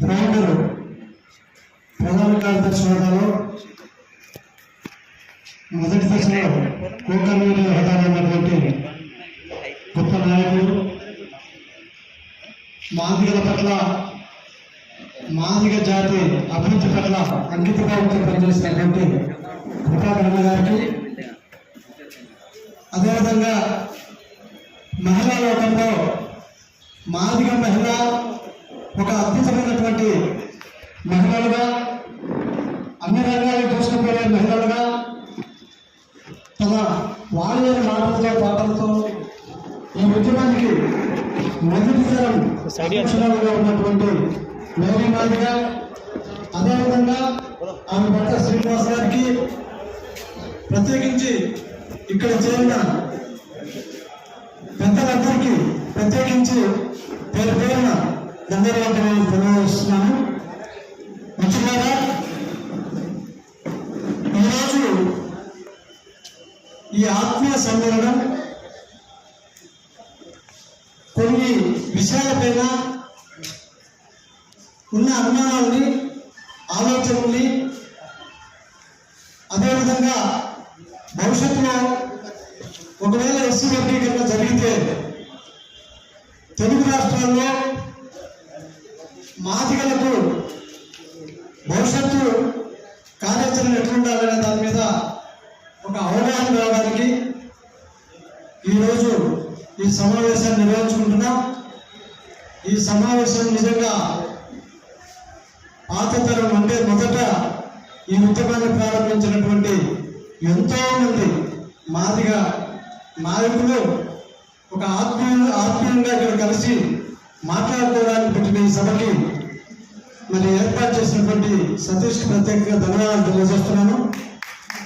Founder ప్రధాన కార్యదర్శి హోదాలో మొదటి దశలో కోకర్నూలు హోదాలో ఉన్నటువంటి గొప్ప నాయకుడు మాదిగల పట్ల మాదిగ జాతి అభివృద్ధి పట్ల అంకితభావంతో పనిచేసినటువంటి కృపాకరణ గారికి అదేవిధంగా మహిళా లోకంలో మాదిగ మహిళ ఒక అద్భుతమైనటువంటి మహిళలుగా అన్ని రంగాలు దూసుకుపోయే మహిళలుగా తన వాడలేని మాటలతో పాటలతో ఈ ఉద్యమానికి మొదటి తరం ఉన్నటువంటి మేరీ మాదిగ. అదేవిధంగా ఆమె భర్త శ్రీనివాస్ గారికి ప్రత్యేకించి ఇక్కడ చేరిన పెద్దలందరికీ ప్రత్యేకించి పేరు పేరున ధన్యవాదాలు తెలియజేస్తున్నాను. మిత్రులారా ఈరోజు ఈ ఆత్మీయ సమ్మేళనం కొన్ని విషయాలపైన ఉన్న అనుమానాలని ఆలోచనల్ని అదేవిధంగా భవిష్యత్తులో ఒకవేళ ఎస్సీ వర్గీకరణ జరిగితే తెలుగు రాష్ట్రాల్లో మాదిగలకు భవిష్యత్తు కార్యాచరణ ఎట్లుండాలనే దాని మీద ఒక అవగాహన రావడానికి ఈరోజు ఈ సమావేశాన్ని నిర్వహించుకుంటున్నాం. ఈ సమావేశం నిజంగా పాత తరం అంటే మొదట ఈ ఉద్యమాన్ని ప్రారంభించినటువంటి ఎంతోమంది మాదిగ మాదిగా నాయకులు ఒక ఆత్మీయ ఆత్మీయంగా ఇక్కడ కలిసి మాట్లాడుకోవడానికి పెట్టిన ఈ సభకి మరి ఏర్పాటు చేసినటువంటి సతీష్కి ప్రత్యేకంగా ధన్యవాదాలు తెలియజేస్తున్నాను.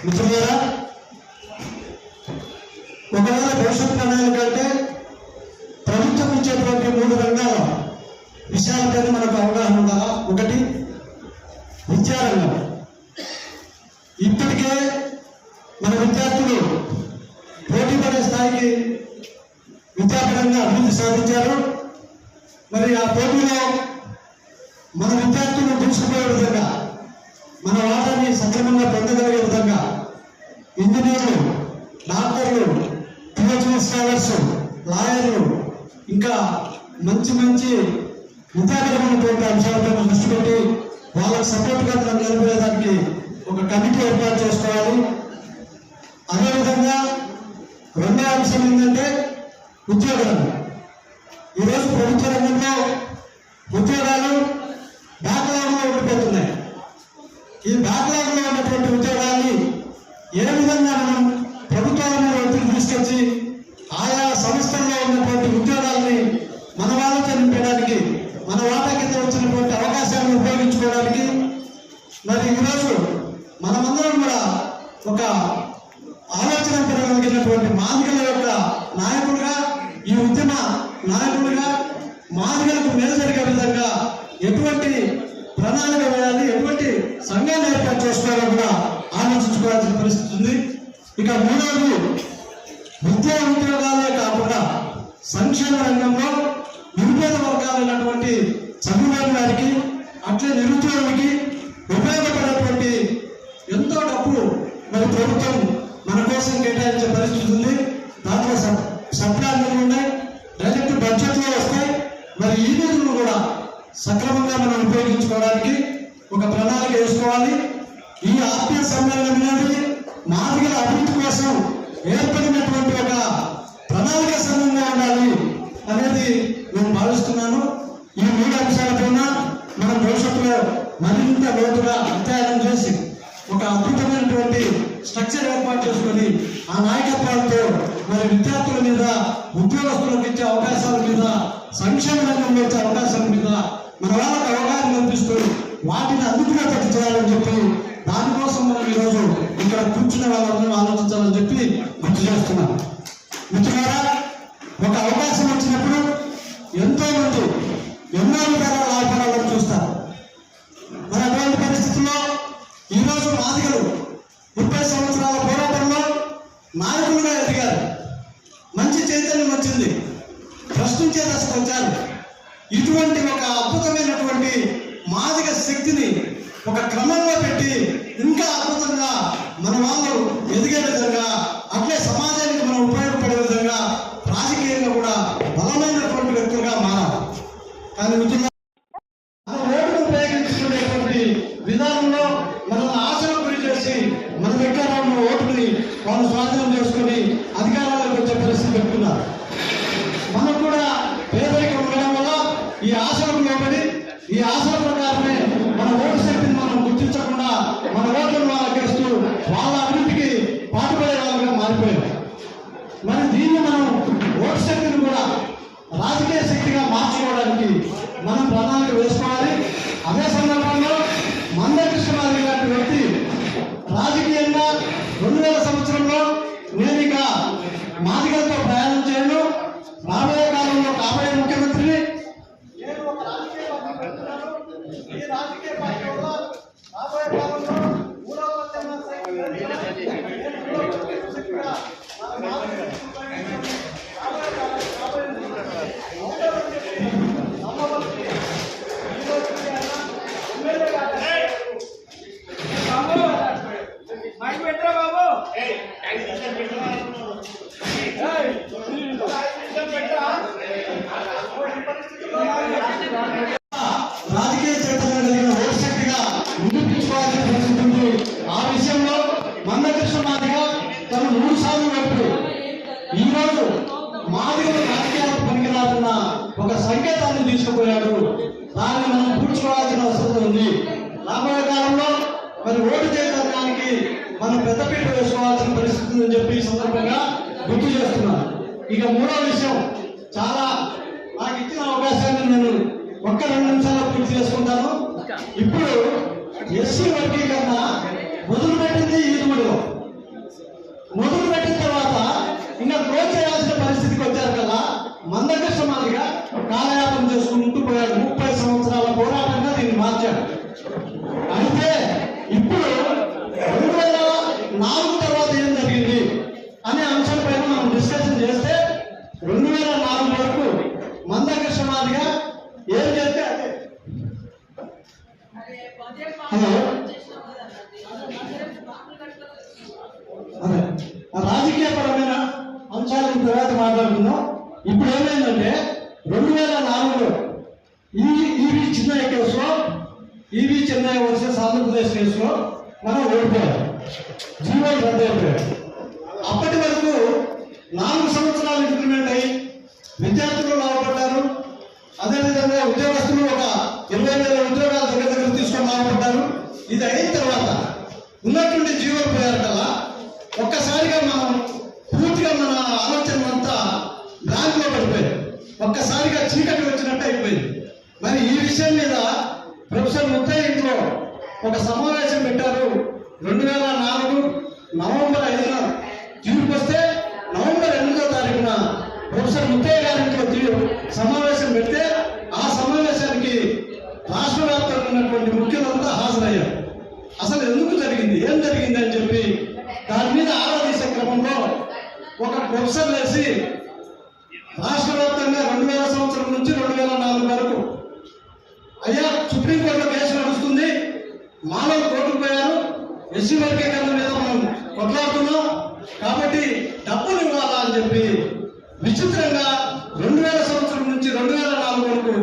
మిత్రులారా ఒకవేళ భవిష్యత్ ప్రణాళిక అంటే ప్రభుత్వం ఇచ్చేటువంటి మూడు రంగాల విషయాలపైన మనకు అవగాహన ఉండాలా? ఒకటి విద్యారంగం. ఇప్పటికే మన విద్యార్థులు పోటీ పడే స్థాయికి విద్యాపరంగా అభివృద్ధి సాధించారు. మరి ఆ పోటీలో మన విద్యార్థులను దూసుకుపోయే విధంగా మన వాటాన్ని సక్రమంగా పొందగలిగే విధంగా ఇంజనీర్లు డాక్టర్లు పిహెచ్డి స్కాలర్స్ లాయర్లు ఇంకా మంచి మంచి విద్యాకరమైనటువంటి అంశాలపై దృష్టి పెట్టి వాళ్ళకి సపోర్ట్గా మనం నిలబడేదానికి ఒక కమిటీ ఏర్పాటు చేసుకోవాలి. అదేవిధంగా రెండో అంశం ఏంటంటే ఉద్యోగాలు. ఈరోజు ప్రభుత్వ రంగంలో ఉద్యోగాలు బ్యాక్లాగ్లో ఉండిపోతున్నాయి ఈ బ్యాక్లాగ్లో ఉన్నటువంటి ఉద్యోగాన్ని ఏ విధంగా మనం ప్రభుత్వాలను తీసుకొచ్చి ఆయా సంస్థల్లో ఉన్నటువంటి ఉద్యోగాల్ని మన వాళ్ళతో నింపడానికి మన వాటా కింద వచ్చినటువంటి అవకాశాలను ఉపయోగించుకోవడానికి మరి ఈరోజు మనమందరం కూడా ఒక ఆలోచన పెరగలిగినటువంటి మాదిగల యొక్క నాయకులుగా ఈ ఉద్యమ నాయకులుగా మాదిగలకు మేలు జరిగే విధంగా ఎటువంటి ప్రణాళిక వేయాలి ఎటువంటి సంఘాన్ని ఏర్పాటు చేసుకోవాలో కూడా ఆలోచించుకోవాల్సిన పరిస్థితి ఉంది ఇక మూడవది విద్యా ఉద్యోగాలే కాకుండా సంక్షేమ రంగంలో నిరుపేద వర్గాలైనటువంటి చదువులేని వారికి అట్లే నిరుద్యోగికి ఉపయోగపడేటువంటి ఎంతో డబ్బు మరి ప్రభుత్వం మన కోసం కేటాయించే పరిస్థితి ఉంది. దాంట్లో సబ్ సప్లాన్లు ఉన్నాయి. డైరెక్ట్ బడ్జెట్లో వస్తాయి మరి ఈ నిధులను కూడా సక్రమంగా మనం ఉపయోగించుకోవడానికి ఒక ప్రణాళిక వేసుకోవాలి. ఈ ఆత్మీయ సమ్మేళనం అనేది మాదిరి కోసం ఏర్పడినటువంటి ఒక ప్రణాళిక సంఘంగా ఉండాలి అనేది నేను భావిస్తున్నాను. ఈ మూడు అంశాలపైన మనం భవిష్యత్తులో మరింత లోతుగా అధ్యయనం చేసి ఒక అద్భుతమైనటువంటి స్ట్రక్చర్ ఏర్పాటు చేసుకొని ఆ నాయకత్వాలతో మరి విద్యార్థుల మీద ఉద్యోగస్తులకు ఇచ్చే అవకాశాల మీద సంక్షేమ రంగంలో ఇచ్చే అవకాశాల మీద మన వాళ్ళకి అవగాహన కల్పిస్తూ వాటిని అందుకునేటట్టు చేయాలని చెప్పి దానికోసం మనం ఈరోజు ఇక్కడ కూర్చున్న వాళ్ళందరూ ఆలోచించాలని చెప్పి గుర్తు చేస్తున్నాం. మిత్రులారా ఒక అవకాశం వచ్చినప్పుడు ఎంతో మంది ఎన్నో విధాల లాభాలను చూస్తారు. మరి అటువంటి పరిస్థితుల్లో ఈరోజు మాదిగలు ముప్పై సంవత్సరాల పోరాటంలో నాయకులుగా ఎదిగారు. మంచి చైతన్యం వచ్చింది. ప్రశ్నించే దశకు వచ్చారు. ఇటువంటి ఒక అద్భుతమైనటువంటి ఒక క్రమంలో పెట్టి ఇంకా అద్భుతంగా మన వాళ్ళు ఎదిగే విధంగా అట్లే సమాజానికి మనం ఉపయోగపడే విధంగా రాజకీయంగా కూడా బలమైనటువంటి వ్యక్తులుగా మారాలి. కానీ మిత్రులు ఓటును ఉపయోగించుకునేటువంటి విధానంలో మనల్ని ఆశలు గురి చేసి మన దగ్గర ఉన్న ఓటుని వాళ్ళు స్వాధీనం చేసుకుని అధికారాలకు వచ్చే పరిస్థితి పెట్టుకున్నారు. మనకు కూడా పేదరికం ఉండడం వల్ల ఈ ఆశలకు లోబడి ఈ ఆశల ప్రకారమే మన ఓటు మన ఓట్లను వాళ్ళకి వేస్తూ వాళ్ళ అభివృద్ధికి పాటుపడే వాళ్ళుగా మారిపోయారు. మరి దీన్ని మనం ఓటు శక్తిని కూడా రాజకీయ శక్తిగా మార్చుకోవడానికి మనం ప్రణాళిక వేసుకోవాలి. అదే సందర్భంలో మంద కృష్ణమారి లాంటి వ్యక్తి రాజకీయంగా రెండు వేల సంవత్సరంలో నేను ఇక మాదిగలతో రాజకీయ చైతన్యం కలిగిన ఓటు శక్తిగా నిరూపించుకోవాల్సిన పరిస్థితి ఉంది ఆ విషయంలో మందకృష్ణ మాదిగా తను మూడు సార్లు వైపు. ఈరోజు రోజు మాదిగలు రాజకీయాలకు పనికిరాకున్న ఒక సంకేతాన్ని తీసుకుపోయాడు. దాన్ని మనం పూడ్చుకోవాల్సిన అవసరం ఉంది. రాబోయే కాలంలో మరి ఓటు మనం పెద్దపీట వేసుకోవాల్సిన పరిస్థితి ఉందని చెప్పి ఈ సందర్భంగా గుర్తు చేస్తున్నాను. ఇక మూడో విషయం చాలా నాకు ఇచ్చిన అవకాశాన్ని నేను ఒక్క రెండు నిమిషాల్లో పూర్తి చేసుకుంటాను. ఇప్పుడు ఎస్సీ వర్గీకరణ మొదలుపెట్టింది ఈదుగుడు మొదలు పెట్టిన తర్వాత ఇంకా క్లోజ్ చేయాల్సిన పరిస్థితికి వచ్చారు కదా మందకృష్ణమాదిగా కాలయాపన చేసుకుంటూ పోయాడు. ముప్పై సంవత్సరాల పోరాటంగా దీన్ని మార్చాడు అయితే ఇప్పుడు రెండు వేల నాలుగు తర్వాత ఏం జరిగింది అనే అంశం పైన మనం డిస్కషన్ చేస్తే రెండు వేల నాలుగు వరకు మందకృష్ణ మాదిగా ఏం చేస్తే అదే హలో అదే ఆ రాజకీయపరమైన అంశాలను తర్వాత మాట్లాడుకుందాం ఇప్పుడు ఏమైందంటే రెండు వేల ఈవి చిన్నయ్య కేసులో ఈవి చెన్నై వర్సెస్ ఆంధ్రప్రదేశ్ కేసులో మనం ఓడిపోయాం. జీవోలు రద్దయిపోయాయి అప్పటి వరకు నాలుగు సంవత్సరాలు ఇంప్లిమెంట్ అయ్యి విద్యార్థులు లాభపడ్డారు. అదేవిధంగా ఉద్యోగస్తులు ఒక ఇరవై వేల ఉద్యోగాలు దగ్గర దగ్గర తీసుకొని లాభపడ్డారు. ఇది అయిన తర్వాత ఉన్నటువంటి జీవోలు పోయారు కదా ఒక్కసారిగా మనం పూర్తిగా మన ఆలోచన అంతా ఒక్కసారిగా చీకటి వచ్చినట్టు అయిపోయింది. మరి ఈ విషయం మీద ప్రొఫెసర్ ముత్తయ్య ఇంట్లో ఒక సమావేశం పెట్టారు. రెండు వేల నాలుగు నవంబర్ ఐదున తీర్పు వస్తే నవంబర్ ఎనిమిదో తారీఖున ప్రొఫెసర్ ముత్తయ్య గారి ఇంట్లో సమావేశం పెడితే ఆ సమావేశానికి రాష్ట్ర వ్యాప్తంగా ఉన్నటువంటి ముఖ్యులంతా హాజరయ్యారు. అసలు ఎందుకు జరిగింది? ఏం జరిగింది అని చెప్పి దాని మీద ఆరాధీసే క్రమంలో ఒక ప్రొఫెసర్ వేసి రాష్ట్ర వ్యాప్తంగా రెండు వేల సంవత్సరం నుంచి రెండు వేల నాలుగు వరకు. అయ్యా సుప్రీంకోర్టులో కేసు నడుస్తుంది. మాలో కోర్టుకు పోయారు. ఎస్సీ వర్గీకరణ మీద మనం కొట్లాడుతున్నాం. కాబట్టి డబ్బులు ఇవ్వాలా అని చెప్పి విచిత్రంగా రెండు వేల సంవత్సరం నుంచి రెండు వేల నాలుగు వరకు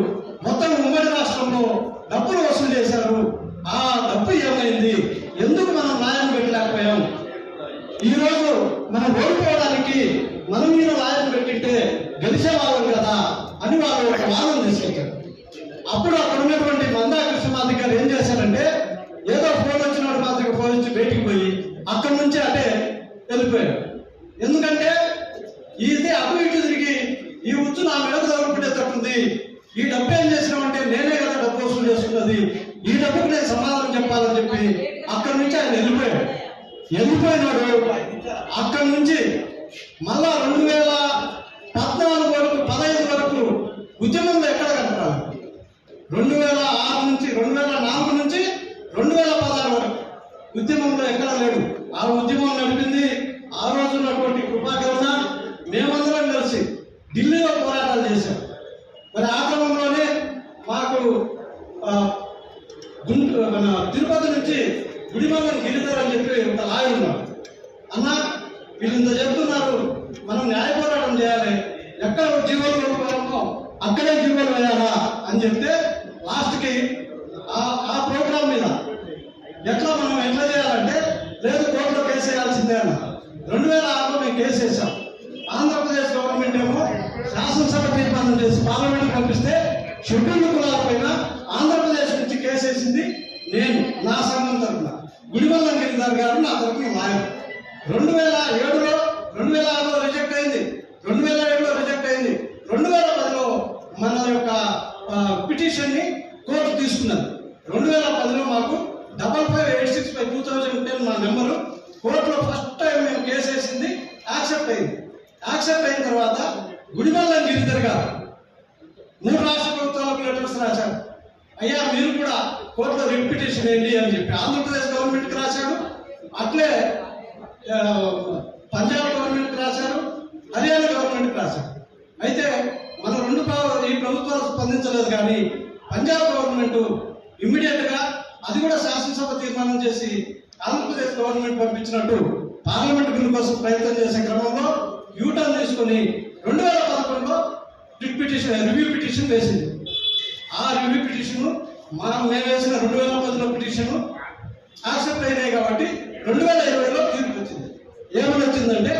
మొత్తం ఉమ్మడి రాష్ట్రంలో డబ్బులు వసూలు చేశారు. ఆ డబ్బు ఏమైంది? ఎందుకు మనం న్యాయం పెట్టలేకపోయాం? ఈరోజు మనం ఓడిపోవడానికి మనం మీద గెలిచే కదా అని వాళ్ళు ఒక వాదన తీసుకొచ్చారు అప్పుడు అక్కడ ఉన్నటువంటి మందా కృష్ణమాధి గారు ఏం చేశారంటే ఏదో ఫోన్ వచ్చినప్పుడు మాత్రం ఫోన్ వచ్చి బయటికి పోయి అక్కడి నుంచి అటే వెళ్ళిపోయాడు. ఎందుకంటే ఇది అటు ఇటు తిరిగి ఈ ఉచ్చు నా మీద తగులుకునేటట్టుంది. ఈ డబ్బు ఏం చేసినామంటే నేనే కదా డబ్బు వసూలు చేసుకున్నది. ఈ డబ్బుకు నేను సమాధానం చెప్పాలని చెప్పి అక్కడి నుంచి ఆయన వెళ్ళిపోయాడు. వెళ్ళిపోయినాడు. అక్కడి నుంచి మళ్ళా రెండు వేల పద్నాలుగు వరకు పదహైదు వరకు ఉద్యమంలో ఎక్కడ కనపడాలి? రెండు వేల ఆరు నుంచి రెండు వేల నాలుగు నుంచి రెండు వేల పదహారు వరకు ఉద్యమంలో ఎక్కడ లేడు? ఆ ఉద్యమం నడిపింది ఆ రోజు ఉన్నటువంటి కృపాకరణ. మేమందరం కలిసి ఢిల్లీలో పోరాటాలు చేశాం. మరి ఆ క్రమంలోనే మాకు మన తిరుపతి నుంచి గుడిమల్లం గిరిధర్ అని చెప్పి ఒక లాయర్ ఉన్నాడు. అన్నా వీళ్ళు ఇంత చెప్తున్నారు. మనం న్యాయ పోరాటం చేయాలి. ఎక్కడ జీవోలు కొనుక్కోవాలమో అక్కడే జీవోలు వేయాలా అని చెప్తే లాస్ట్కి ఆ ప్రోగ్రామ్ మీద ఎట్లా మనం ఎట్లా చేయాలంటే లేదు కోర్టులో కేసు వేయాల్సిందే అన్న. రెండు వేల ఆరులో మేము కేసు వేసాం ఆంధ్రప్రదేశ్ గవర్నమెంట్ ఏమో శాసనసభ తీర్మానం చేసి పార్లమెంట్ పంపిస్తే షెడ్యూల్ కులాల పైన ఆంధ్రప్రదేశ్ నుంచి కేసు వేసింది నేను నా సంఘం తరఫున గుడివల్లం గిరిధర్ గారు నా తరఫున లాయర్ రెండు వేల ఏడులో రెండు వేల ఆరులో రిజెక్ట్ అయింది. రెండు వేల ఏడులో రిజెక్ట్ అయింది. రెండు వేల పదిలో మన యొక్క పిటిషన్ని కోర్టు తీసుకున్నది. రెండు వేల పదిలో మాకు double five eight six five two thousand ten మా నెంబరు కోర్టులో ఫస్ట్ టైం మేము కేసు వేసింది యాక్సెప్ట్ అయింది. యాక్సెప్ట్ అయిన తర్వాత గుడిమల్ల గిరిధర్ గారు మూడు రాష్ట్ర ప్రభుత్వాలకు లెటర్స్ రాశారు. అయ్యా మీరు కూడా కోర్టులో రిపిటేషన్ ఏంటి అని చెప్పి ఆంధ్రప్రదేశ్ గవర్నమెంట్కి రాశాడు అట్లే పంజాబ్ గవర్నమెంట్ రాశారు హర్యానా గవర్నమెంట్ రాశారు. అయితే మన రెండు ఈ ప్రభుత్వాలు స్పందించలేదు కానీ పంజాబ్ గవర్నమెంట్ ఇమ్మీడియట్గా అది కూడా శాసనసభ తీర్మానం చేసి ఆంధ్రప్రదేశ్ గవర్నమెంట్ పంపించినట్టు పార్లమెంట్ బిల్లు కోసం ప్రయత్నం చేసే క్రమంలో యూటర్న్ తీసుకుని రెండు వేల పదకొండులో రిట్ పిటిషన్ రివ్యూ పిటిషన్ వేసింది. ఆ రివ్యూ పిటిషన్ మనం మేము వేసిన రెండు వేల పదిలో పిటిషన్ యాక్సెప్ట్ అయినాయి కాబట్టి రెండు వేల ఇరవైలో తీర్పు వచ్చింది. ఏమని వచ్చిందంటే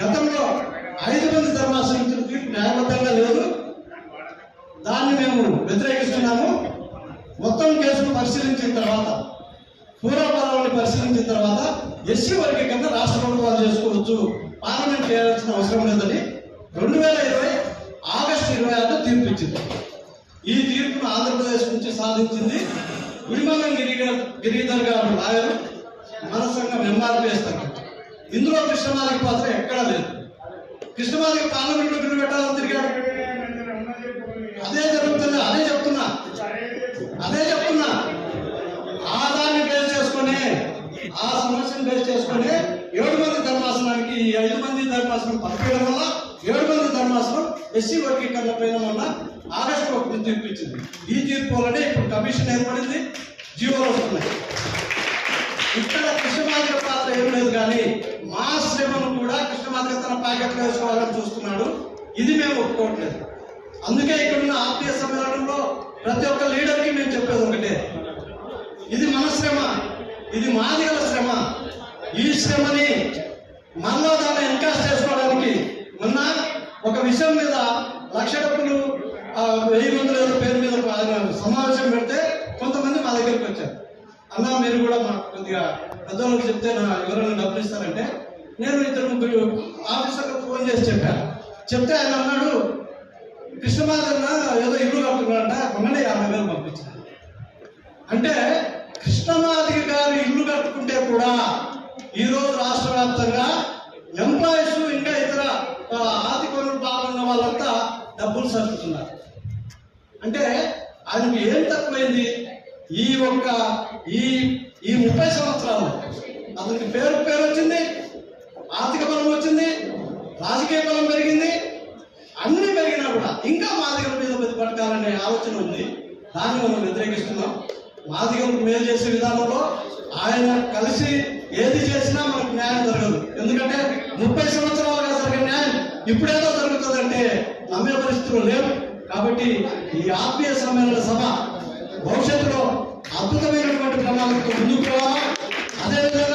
గతంలో ఐదు మంది ధర్మాసనం ఇచ్చిన తీర్పు న్యాయబద్ధంగా లేదు. దాన్ని మేము వ్యతిరేకిస్తున్నాము. మొత్తం కేసును పరిశీలించిన తర్వాత పూర్వపరాలను పరిశీలించిన తర్వాత ఎస్సీ వర్గీకరణ రాష్ట్ర ప్రభుత్వాలు చేసుకోవచ్చు. పార్లమెంట్ చేయాల్సిన అవసరం లేదని రెండు వేల ఇరవై ఆగస్టు ఇరవై ఆరు తీర్పు ఇచ్చింది. ఈ తీర్పును ఆంధ్రప్రదేశ్ నుంచి సాధించింది. గుడిమల్లం గిరిధర్ గిరిధర్ గారు లాయరు మన సంఘం వేస్తారు. ఇందులో కృష్ణమాలకి పాత్ర ఎక్కడా లేదు. కృష్ణమాలకి పార్లమెంట్లో పెట్టాలని తిరిగాడు అదే జరుగుతుంది అదే చెప్తున్నా. అదే చెప్తున్నా. ఆదాన్ని బేస్ చేసుకొని ఆ సమస్యను బేస్ చేసుకొని ఏడు మంది ధర్మాసనానికి ఐదు మంది ధర్మాసనం పంపించడం వల్ల ఏడు మంది ధర్మాసనం ఎస్సీ వర్గీకరణ పైన వల్ల ఆగస్టు ఒకటి తీర్పు ఇచ్చింది. ఈ తీర్పు వల్లనే ఇప్పుడు కమిషన్ ఏర్పడింది జీవోలు వస్తున్నాయి. ఇక్కడ కృష్ణమాదిక పాత్ర ఏం లేదు కానీ మా శ్రమను కూడా కృష్ణమాదిక తన ప్యాకెట్లో వేసుకోవాలని చూస్తున్నాడు. ఇది మేము ఒప్పుకోవట్లేదు. అందుకే ఇక్కడున్న ఆత్మీయ సమ్మేళనంలో ప్రతి ఒక్క లీడర్కి మేము చెప్పేది ఒకటే. ఇది మన శ్రమ ఇది మాదిగల శ్రమ. ఈ శ్రమని మనలో దాన్ని ఎన్కాస్ట్ చేసుకోవడానికి మొన్న ఒక విషయం మీద లక్ష డబ్బులు వెయ్యి మంది పేరు మీద సమావేశం పెడితే కొంతమంది మా దగ్గరికి వచ్చారు. అన్నా మీరు కూడా మా కొద్దిగా పెద్దవాళ్ళకి చెప్తే నా ఎవరైనా డబ్బులు ఇస్తారంటే నేను ఇద్దరు ముగ్గురు ఆఫీసర్లకు ఫోన్ చేసి చెప్పాను చెప్తే ఆయన అన్నాడు కృష్ణమాదన్న ఏదో ఇల్లు కట్టుకున్నాడంట మొన్ననే యాభై వేలు పంపించాను అంటే కృష్ణమాదిగ గారు ఇల్లు కట్టుకుంటే కూడా ఈ రోజు రాష్ట్ర వ్యాప్తంగా ఎంప్లాయీస్ ఇంకా ఇతర ఆర్థిక వనరులు బాగున్న వాళ్ళంతా డబ్బులు సరుకుతున్నారు అంటే ఆయనకు ఏం తక్కువైంది? ఈ ఒక్క ఈ ఈ ముప్పై సంవత్సరాలు అతనికి పేరు పేరు వచ్చింది ఆర్థిక బలం వచ్చింది రాజకీయ బలం పెరిగింది అన్ని పెరిగినా కూడా ఇంకా మాదిగల మీద ప్రతిపడకాలనే ఆలోచన ఉంది. దాన్ని మనం వ్యతిరేకిస్తున్నాం. మాదిగలకు మేలు చేసే విధానంలో ఆయన కలిసి ఏది చేసినా మనకు న్యాయం జరగదు. ఎందుకంటే ముప్పై సంవత్సరాలుగా జరిగే న్యాయం ఇప్పుడేదో జరుగుతుందంటే నమ్మే పరిస్థితులు లేవు. కాబట్టి ఈ ఆత్మీయ సమ్మేళన సభ భవిష్యత్తులో అద్భుతమైనటువంటి ప్రణాళికతో ముందుకు రావాలా. అదేవిధంగా